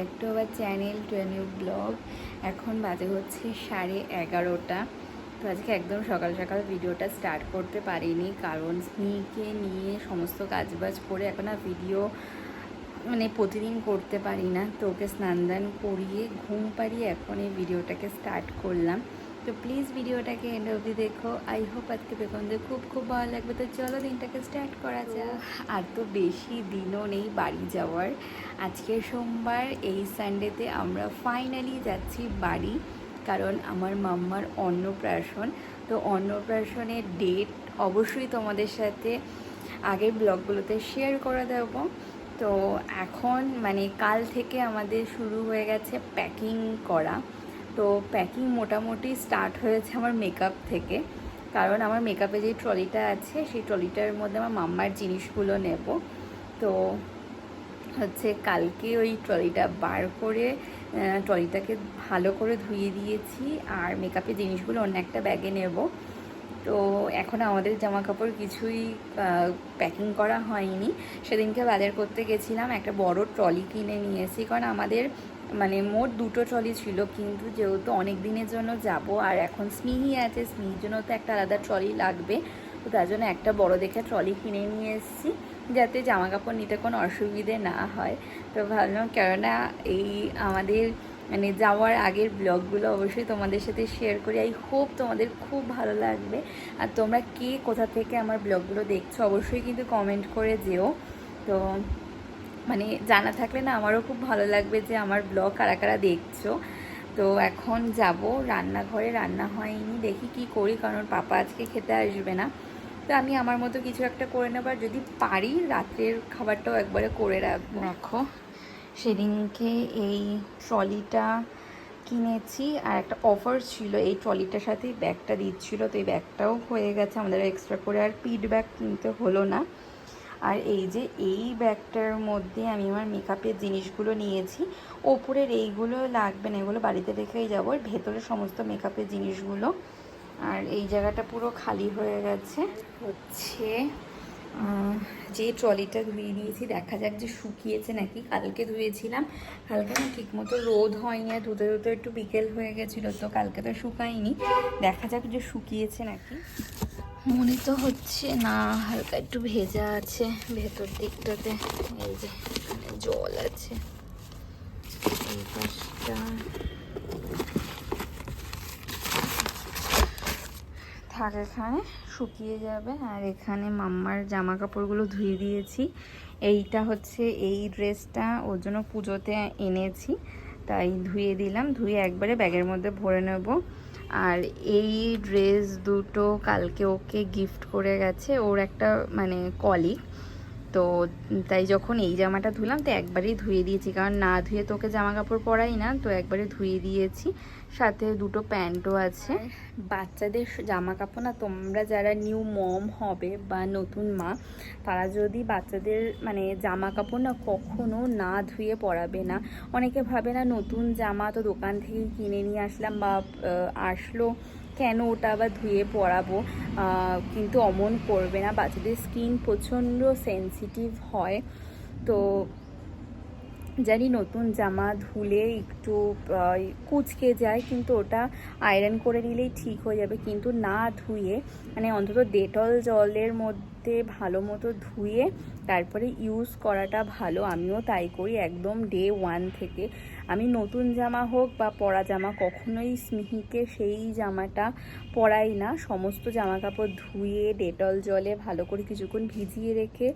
Back to our channel to new blog এখন বাজে হচ্ছে সাড়ে এগারোটা। তো আজকে একদম সকাল সকাল ভিডিওটা স্টার্ট করতে পারিনি, কারণ স্নিকে নিয়ে সমস্ত কাজবাজ করে এখন আর ভিডিও মানে প্রতিদিন করতে পারি না। তো ওকে স্নান দান করিয়ে ঘুম পাড়িয়ে এখন এই ভিডিওটাকে স্টার্ট করলাম। তো প্লিজ ভিডিওটাকে এন্ড অবধি দেখো। আই হোপ আজকে বেতনদের খুব খুব ভালো লাগবে। তো চলো দিনটাকে স্টার্ট করা যাক। আর তো বেশি দিনও নেই বাড়ি যাওয়ার। আজকে সোমবার এই সানডেতে আমরা ফাইনালি যাচ্ছি বাড়ি। কারণ আমার মাম্মার অন্নপ্রাশন। তো অন্নপ্রাশনের ডেট অবশ্যই তোমাদের সাথে আগের ব্লগগুলোতে শেয়ার করে দেবো। তো এখন মানে কাল থেকে আমাদের শুরু হয়ে গেছে প্যাকিং করা। তো প্যাকিং মোটামুটি স্টার্ট হয়েছে আমার মেকআপ থেকে। কারণ আমার মেকআপে যে ট্রলিটা আছে, সেই ট্রলিটার মধ্যে আমার মাম্মার জিনিসগুলো নেব। তো হচ্ছে কালকে ওই ট্রলিটা বার করে ট্রলিটাকে ভালো করে ধুয়ে দিয়েছি আর মেকআপের জিনিসগুলো অন্য একটা ব্যাগে নেব। তো এখন আমাদের জামা কাপড় কিছুই প্যাকিং করা হয়নি। সেদিনকে বাজার করতে গেছিলাম, একটা বড় ট্রলি কিনে নিয়েছি কারণ আমাদের মানে মোট দুটো ট্রলি ছিল, কিন্তু যেহেতু অনেক দিনের জন্য যাব, আর এখন স্মিহি আছে, স্নেহির জন্য তো একটা আলাদা ট্রলি লাগবে, তো তার জন্য একটা বড় দেখে ট্রলি কিনে নিয়ে এসেছি, যাতে জামা কাপড় নিতে কোনো অসুবিধে না হয়। তো ভাবলাম, কেননা এই আমাদের মানে যাওয়ার আগের ব্লগগুলো অবশ্যই তোমাদের সাথে শেয়ার করি। আই হোপ তোমাদের খুব ভালো লাগবে। আর তোমরা কে কোথা থেকে আমার ব্লগগুলো দেখছ, অবশ্যই কিন্তু কমেন্ট করে যেও। তো মানে জানা থাকলে না আমারও খুব ভালো লাগবে যে আমার ব্লগ কারা কারা দেখছ। তো এখন যাব, রান্নাঘরে রান্না হয়নি, দেখি কি করি, কারণ পাপা আজকে খেতে আসবে না। তো আমি আমার মতো কিছু একটা করে নেবার যদি পারি রাত্রের খাবারটাও একবারে করে রাখব। দেখো সেদিনকে এই ট্রলিটা কিনেছি, আর একটা অফার ছিল, এই ট্রলিটার সাথে ব্যাগটা দিচ্ছিল, তো এই ব্যাগটাও হয়ে গেছে, আমাদের এক্সট্রা করে আর পিট ব্যাগ কিনতে হলো না। আর এই যে এই ব্যাগটার মধ্যে আমি আমার মেকআপের জিনিসগুলো নিয়েছি, ওপরের এইগুলো লাগবে না, এগুলো বাড়িতে রেখেই যাব, আর ভেতরে সমস্ত মেকআপের জিনিসগুলো। আর এই জায়গাটা পুরো খালি হয়ে গেছে। হচ্ছে যে ট্রলিটা ধুয়ে দিয়েছি দেখা যাক যে শুকিয়েছে নাকি, কালকে ধুয়েছিলাম। কালকে না ঠিক মতো রোদ হয়নি, আর ধুতে ধুতে একটু বিকেল হয়ে গেছিল, তো কালকে তো শুকায়নি। দেখা যাক যে শুকিয়েছে নাকি। মনে তো হচ্ছে না, হালকা একটু ভেজা আছে, ভেতর দিকটাতে, এই যে এখানে জল আছে। থাক, এখানে শুকিয়ে যাবে। আর এখানে মাম্মার জামা কাপড়গুলো ধুয়ে দিয়েছি। এইটা হচ্ছে এই ড্রেসটা, ওর জন্য পুজোতে এনেছি। তাই ধুয়ে দিলাম, ধুয়ে একবারে ব্যাগের মধ্যে ভরে নেব। আর এই ড্রেস দুটো কালকে ওকে গিফট করে গেছে ওর একটা মানে কলিগ তো তাই যখন এই জামাটা ধুলাম তো একবারেই ধুয়ে দিয়েছি, কারণ না ধুয়ে তোকে জামা কাপড় পরাই না, তো একবারে ধুয়ে দিয়েছি। সাথে দুটো প্যান্টও আছে। বাচ্চাদের জামা কাপড় না তোমরা যারা নিউ মম হবে বা নতুন মা, তারা যদি বাচ্চাদের মানে জামা কাপড় না কখনো না ধুয়ে পরাবে না। অনেকে ভাবে না নতুন জামা তো দোকান থেকে কিনে নিয়ে আসলাম বা আসলো। কেন ওটা আবার ধুয়ে পরাবো কিন্তু অমন করবে না। বাচ্চাদের স্কিন প্রচণ্ড সেন্সিটিভ হয়। তো জানি নতুন জামা ধুলে একটু কুচকে যায়, কিন্তু ওটা আয়রন করে নিলেই ঠিক হয়ে যাবে। কিন্তু না ধুয়ে মানে অন্তত ডেটল জলের মধ্যে ভালো মতো ধুয়ে তারপরে ইউজ করাটা ভালো। আমিও তাই করি একদম ডে ওয়ান থেকে। আমি নতুন জামা হোক বা পরা জামা, কখনোই স্মিহিকে সেই জামাটা পরাই না। সমস্ত জামা কাপড় ধুয়ে, ডেটল জলে ভালো করে কিছুক্ষণ ভিজিয়ে রেখে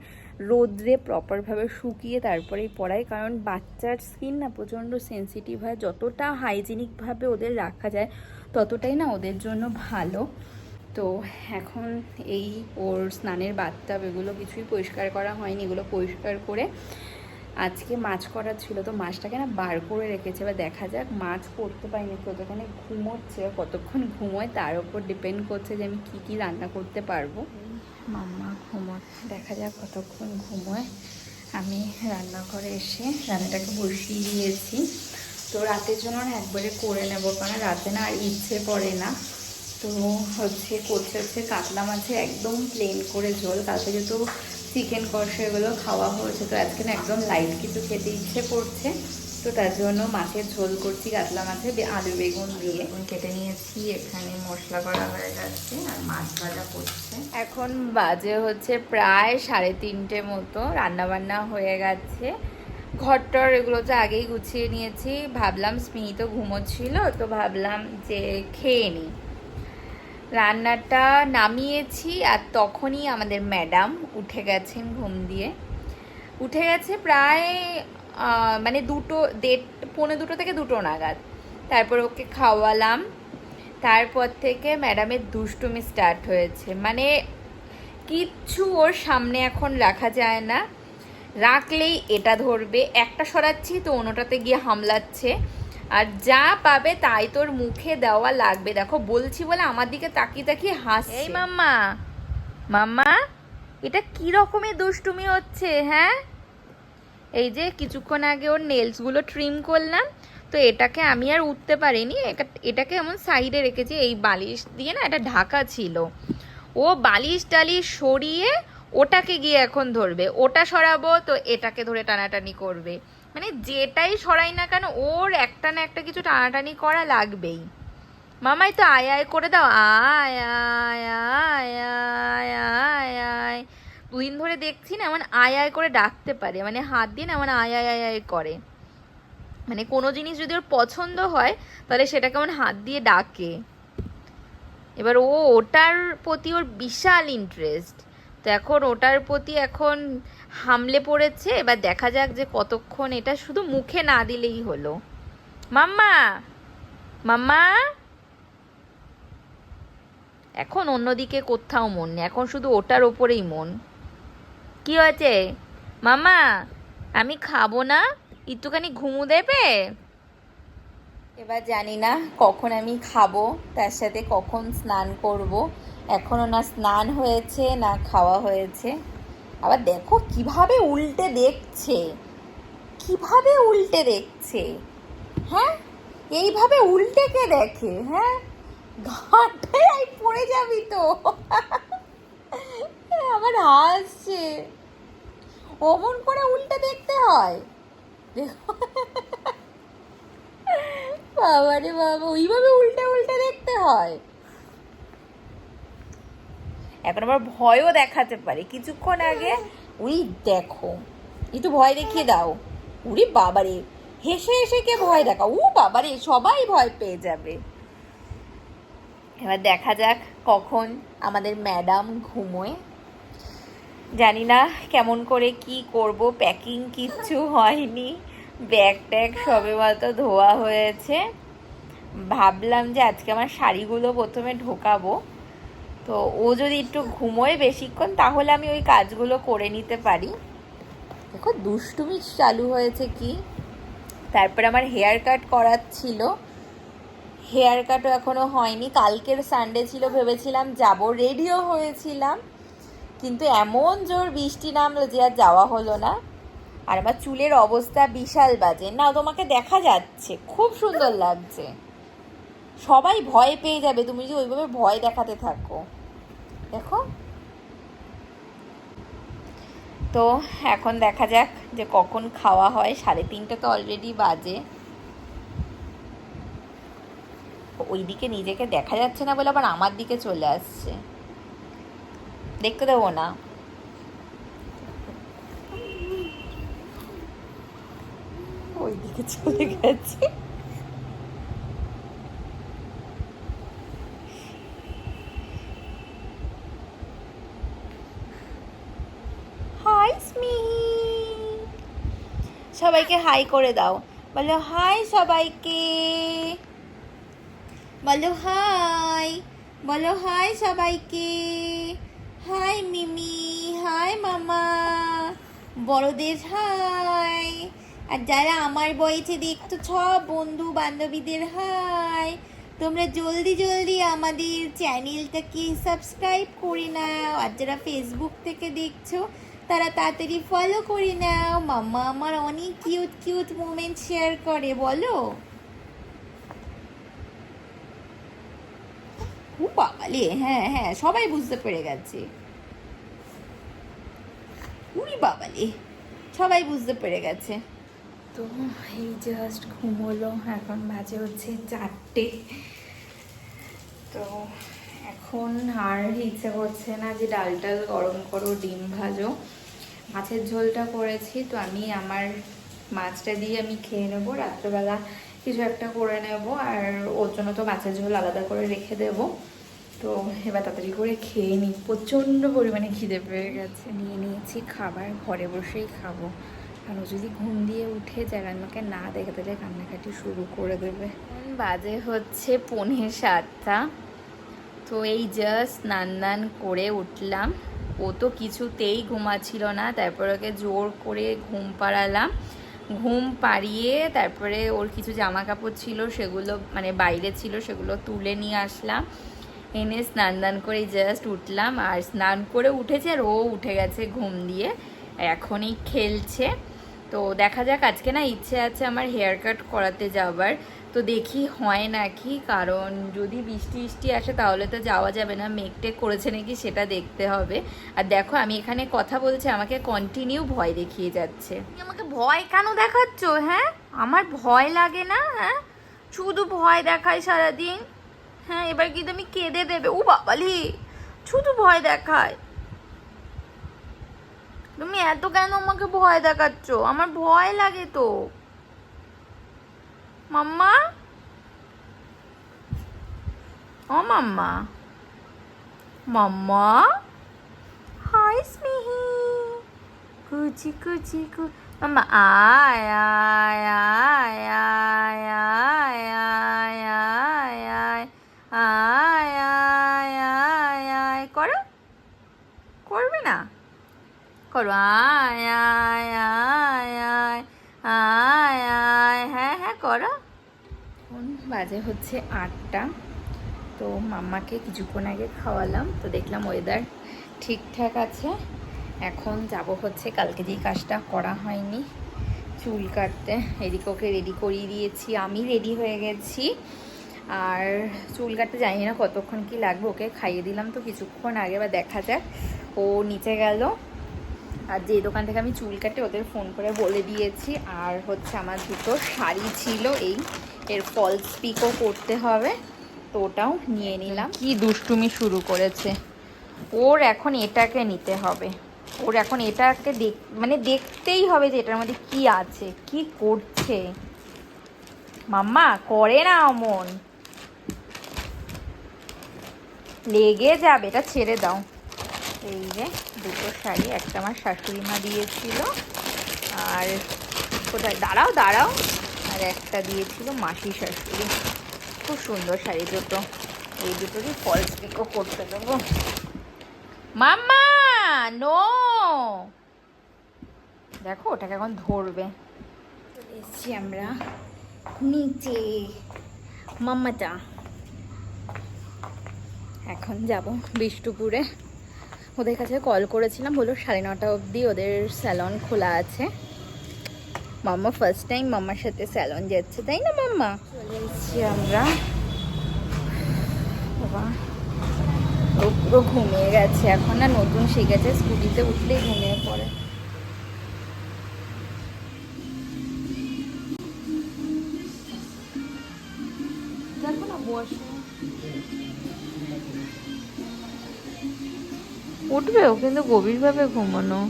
রোদ্রে প্রপারভাবে শুকিয়ে তারপরেই পরাই। কারণ বাচ্চার স্কিন না প্রচণ্ড সেন্সিটিভ হয়। যতটা হাইজিনিকভাবে ওদের রাখা যায়, ততটাই না ওদের জন্য ভালো। তো এখন এই ওর স্নানের বাথটাব এগুলো কিছুই পরিষ্কার করা হয়নি। এগুলো পরিষ্কার করে আজকে মাছ করার ছিল, তো মাছটাকে না বার করে রেখেছে। এবার দেখা যাক, মাছ করতে পারিনি, কতখানে ঘুমোচ্ছে কতক্ষণ ঘুমোয় তার উপর ডিপেন্ড করছে যে আমি কি কি রান্না করতে পারব। মাম্মা ঘুমোয় দেখা যাক কতক্ষণ ঘুমোয়। আমি রান্নাঘরে এসে রান্নাটাকে বসিয়ে দিয়েছি। তো রাতের জন্য না একবারে করে নেব, কারণ রাতে না আর ইচ্ছে করে না। তো হচ্ছে, করছে হচ্ছে কাতলা মাছে একদম প্লেন করে ঝোল, কালকে যেহেতু চিকেন কষা এগুলো খাওয়া হয়েছে। তো আজকে না একদম লাইট কিছু খেতে ইচ্ছে করছে। তো তার জন্য মাছের ঝোল করছি কাতলা মাছের বে- আলু বেগুন দিয়ে। বেগুন কেটে নিয়েছি এখানে মশলা করা হয়ে গেছে আর মাছ ভাজা করছে। এখন বাজে হচ্ছে প্রায় সাড়ে তিনটে মতো রান্না বান্না হয়ে গেছে। ঘরটর এগুলো তো আগেই গুছিয়ে নিয়েছি। ভাবলাম স্মিত ঘুমোচ্ছিল তো ভাবলাম যে খেয়ে নিই রান্নাটা নামিয়েছি আর তখনই আমাদের ম্যাডাম উঠে গেছেন ঘুম দিয়ে। উঠে গেছে প্রায় মানে দুটো, দেড়, পৌনে দুটো থেকে দুটো নাগাদ। তারপর ওকে খাওয়ালাম। তারপর থেকে ম্যাডামের দুষ্টুমি স্টার্ট হয়েছে। মানে কিচ্ছু ওর সামনে এখন রাখা যায় না। রাখলেই এটা ধরবে। একটা সরাচ্ছি তো অন্যটাতে গিয়ে হামলাচ্ছে। আর যা পাবে তাই তোর মুখে দেওয়া লাগবে। দেখো, বলছি বলে আমার দিকে তাকিয়ে তাকিয়ে হাসছে। এই মাম্মা মাম্মা, এটা কি রকমের দুষ্টুমি হচ্ছে হ্যাঁ? এই যে কিছুক্ষণ আগে ওর নেলসগুলো ট্রিম করলাম, তো এটাকে আমি আর উঠতে পারিনি। এটাকে এমন সাইডে রেখেছি, এই বালিশ দিয়ে না এটা ঢাকা ছিল। ও বালিশ টালিশ সরিয়ে ওটাকে গিয়ে এখন ধরবে, ওটা সরাবো, তো এটাকে ধরে টানাটানি করবে। মানে যেটাই সরাই না কেন, ওর একটা না একটা কিছু টানাটানি করা লাগবেই। মামাই তো আয় আয় করে দাও। আয় আয় আয় আয় আয় আয়। দুদিন ধরে দেখছি না, এমন আয় আয় করে ডাকতে পারে। মানে হাত দিয়ে না এমন আয় আয় আয় আয় করে। মানে কোনো জিনিস যদি ওর পছন্দ হয়, তাহলে সেটা কেমন হাত দিয়ে ডাকে। এবার ও ওটার প্রতি ওর বিশাল ইন্টারেস্ট তো এখন ওটার প্রতি এখন হামলে পড়েছে, এবার দেখা যাক যে কতক্ষণ এটা শুধু মুখে না দিলেই হলো। মাম্মা! মাম্মা! এখন অন্যদিকে কোথাও মন নেই, এখন শুধু ওটার ওপরেই মন। কি হয়েছে? মামা আমি খাব না? একটুখানি ঘুমু দেবে? এবার জানি না কখন আমি খাব, তার সাথে কখন স্নান করব। এখনও না স্নান হয়েছে, না খাওয়া হয়েছে। আবার দেখো কীভাবে উল্টে দেখছে। কীভাবে উল্টে দেখছে। হ্যাঁ? এইভাবে উল্টে কে দেখে হ্যাঁ? ঘাটায় পড়ে যাবি তো। আমার হাসছে। অমন করে উল্টে দেখতে হয়। বাবা রে বাবা, ওইভাবে উল্টে উল্টে দেখতে হয়। এখন আবার ভয়ও দেখাতে পারে। কিছুক্ষণ আগে, উই দেখো, একটু ভয় দেখিয়ে দাও। উরি বাবারে, হেসে হেসে কে ভয় দেখা উ বাবারে, সবাই ভয় পেয়ে যাবে। এবার দেখা যাক কখন আমাদের ম্যাডাম ঘুমোয়। জানি না কেমন করে কি করব, প্যাকিং কিচ্ছু হয়নি। ব্যাগ ট্যাগ সবে মাত্র ধোয়া হয়েছে। ভাবলাম যে আজকে আমার শাড়িগুলো প্রথমে ঢোকাবো। তো ও যদি একটু ঘুমোয় বেশিক্ষণ, তাহলে আমি ওই কাজগুলো করে নিতে পারি। দেখো, দুষ্টুমি চালু হয়েছে কি? তারপরে আমার হেয়ার কাট করার ছিল। হেয়ার কাটও এখনও হয়নি। কালকের সানডে ছিল, ভেবেছিলাম যাব রেডিও হয়েছিলাম। কিন্তু এমন জোর বৃষ্টি নামলো যে আর যাওয়া হলো না। আর আমার চুলের অবস্থা বিশাল বাজে। না তোমাকে দেখা যাচ্ছে। খুব সুন্দর লাগছে। সবাই ভয় পেয়ে যাবে, তুমি যে ওইভাবে ভয় দেখাতে থাকো। দেখো। তো এখন দেখা যাক যে কখন খাওয়া হয়, সাড়ে তিনটে তো অলরেডি বাজে। ওইদিকে নিজেকে দেখা যাচ্ছে না বলে আবার আমার দিকে চলে আসছে। দেখতে দেবো না। ওইদিকে চলে গেছে হাই স্মিহি সবাইকে হাই করে দাও। বলো হাই সবাইকে। বলো হাই বলো হাই সবাইকে। হাই মিমি। হাই মামা। বড়দের হাই আর যারা আমার বয়সে দেখতো সব বন্ধু বান্ধবীদের হাই তোমরা জলদি জলদি আমাদের চ্যানেলটাকে সাবস্ক্রাইব করে নাও। আর যারা ফেসবুক থেকে দেখছ তারা তাড়াতাড়ি ফলো করে নাও। মাম্মা আমার অনেক কিউট কিউট মোমেন্ট শেয়ার করে, বলো। বাবালে হ্যাঁ হ্যাঁ সবাই বুঝতে পেরে গেছে। উরি বাবালে সবাই বুঝতে পেরে গেছে। তো এই জাস্ট ঘুমোলো, এখন বাজে হচ্ছে চারটে। তো এখন আর ইচ্ছে করছে না যে ডাল টাল গরম করো, ডিম ভাজো। মাছের ঝোলটা করেছি, তো আমি আমার মাছটা দিয়ে আমি খেয়ে নেব। রাত্রেবেলা কিছু একটা করে নেব, আর ওর জন্য তো মাছের ঝোল আলাদা করে রেখে দেব। তো এবার তাড়াতাড়ি করে খেয়ে নিই। প্রচণ্ড পরিমাণে খিদে পেয়ে গেছে। নিয়ে নিয়েছি খাবার, ঘরে বসেই খাব। কারণ ও যদি ঘুম দিয়ে উঠে যায়, আমাকে না দেখে তাহলে কান্নাকাটি শুরু করে দেবে। বাজে হচ্ছে পৌনে সাতটা। তো এই জাস্ট স্নান দান করে উঠলাম। ও তো কিছুতেই ঘুমাচ্ছিল না, তারপর ওকে জোর করে ঘুম পাড়ালাম। ঘুম পাড়িয়ে তারপরে ওর কিছু জামা কাপড় ছিল, সেগুলো মানে বাইরে ছিল, সেগুলো তুলে নিয়ে আসলাম। এনে স্নান দান করে জাস্ট উঠলাম। আর স্নান করে উঠেছে আর ও উঠে গেছে ঘুম দিয়ে। এখনই খেলছে। তো দেখা যাক, আজকে না ইচ্ছে আছে আমার হেয়ার কাট করাতে যাবার তো দেখি হয় নাকি, কারণ যদি বৃষ্টি বৃষ্টি আসে তাহলে তো যাওয়া যাবে না। মেঘটেক করেছে নাকি সেটা দেখতে হবে। আর দেখো, আমি এখানে কথা বলছি, আমাকে কন্টিনিউ ভয় দেখিয়ে যাচ্ছে। আমাকে ভয় কেন দেখাচ্ছ হ্যাঁ? আমার ভয় লাগে না হ্যাঁ? শুধু ভয় দেখায় সারাদিন। হ্যাঁ এবার কিন্তু আমি কেঁদে দেবে। ও বাবালি, শুধু ভয় দেখায়। তুমি এত কেন আমাকে ভয় দেখাচ্ছ? আমার ভয় লাগে তো। మమ్మ ఓ మమ్మ మమ్మ హాయ్ స్మిహి కూచి కూచి కూ మమ్మ ఆయ్ করো করবে না করো আয় আয় আয় আয় আয় আয় হ্যাঁ হ্যাঁ করো বাজে হচ্ছে আটটা। তো মাম্মাকে কিছুক্ষণ আগে খাওয়ালাম। তো দেখলাম ওয়েদার ঠিকঠাক আছে। এখন যাব হচ্ছে, কালকে যেই কাজটা করা হয়নি, চুল কাটতে। এদিকে ওকে রেডি করিয়ে দিয়েছি। আমি রেডি হয়ে গেছি। আর চুল কাটতে জানি না কতক্ষণ কি লাগবে, ওকে খাইয়ে দিলাম তো কিছুক্ষণ আগে বা দেখা যাক। ও নিচে গেল। আর যে দোকান থেকে আমি চুল কাটে, ওদের ফোন করে বলে দিয়েছি। আর হচ্ছে আমার দুটো শাড়ি ছিল এই এর ফলস পিকও করতে হবে। তো ওটাও নিয়ে নিলাম। কি দুষ্টুমি শুরু করেছে। ওর এখন এটাকে নিতে হবে। ওর এখন এটাকে দেখ মানে দেখতেই হবে যে এটার মধ্যে কি আছে কি করছে। মাম্মা করে না অমন। লেগে যাবে এটা ছেড়ে দাও। এই যে দুটো শাড়ি একটা আমার শাশুড়ি মা দিয়েছিল। আর কোথায়? দাঁড়াও দাঁড়াও। আর একটা দিয়েছিল মাসি শাশুড়ি। খুব সুন্দর শাড়ি দুটো। এই দুটোরই ফলস পিকও করতে দেবো। Mamma, no! দেখো, ওটাকে এখন ধরবে। এসছি আমরা নিচে। মাম্মাটা। এখন যাব বিষ্ণুপুরে। ওদের কাছে কল করেছিলাম হলো সাড়ে নটা অবধি ওদের স্যালন খোলা আছে। মাম্মা ফার্স্ট টাইম মাম্মার সাথে স্যালন যাচ্ছে তাই না মাম্মা? চলে এসেছি আমরা। বাবা ও পুরো ঘুমিয়ে গেছে এখন না নতুন শিখেছে স্কুটিতে উঠলেই ঘুমিয়ে পড়ে। উঠবেও কিন্তু গভীরভাবে ঘুমানো।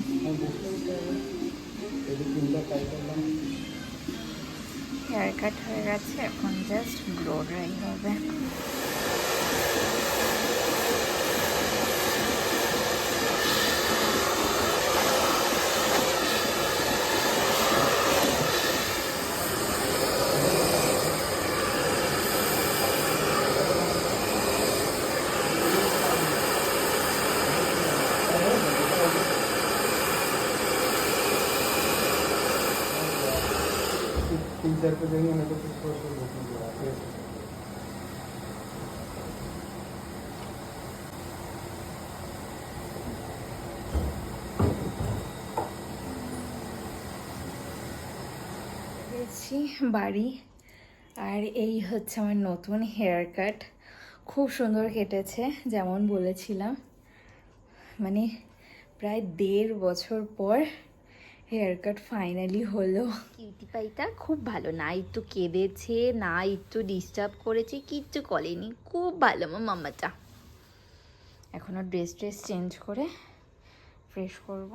হেয়ার কাট হয়ে গেছে এখন জাস্ট ব্লো ড্রাই হবে। तीन चार पे देंगे नहीं तो कुछ थोड़ा सा रोकने के बाद फिर গেছি বাড়ি আর এই হচ্ছে আমার নতুন হেয়ার কাট খুব সুন্দর কেটেছে যেমন বলেছিলাম মানে প্রায় দেড় বছর পর হেয়ার কাট ফাইনালি হলো। কিউটি পাইটা খুব ভালো না একটু কেঁদেছে না একটু ডিস্টার্ব করেছে কিচ্ছু করেনি খুব ভালো আমার মামাটা। এখনও ড্রেস ট্রেস চেঞ্জ করে ফ্রেশ করব।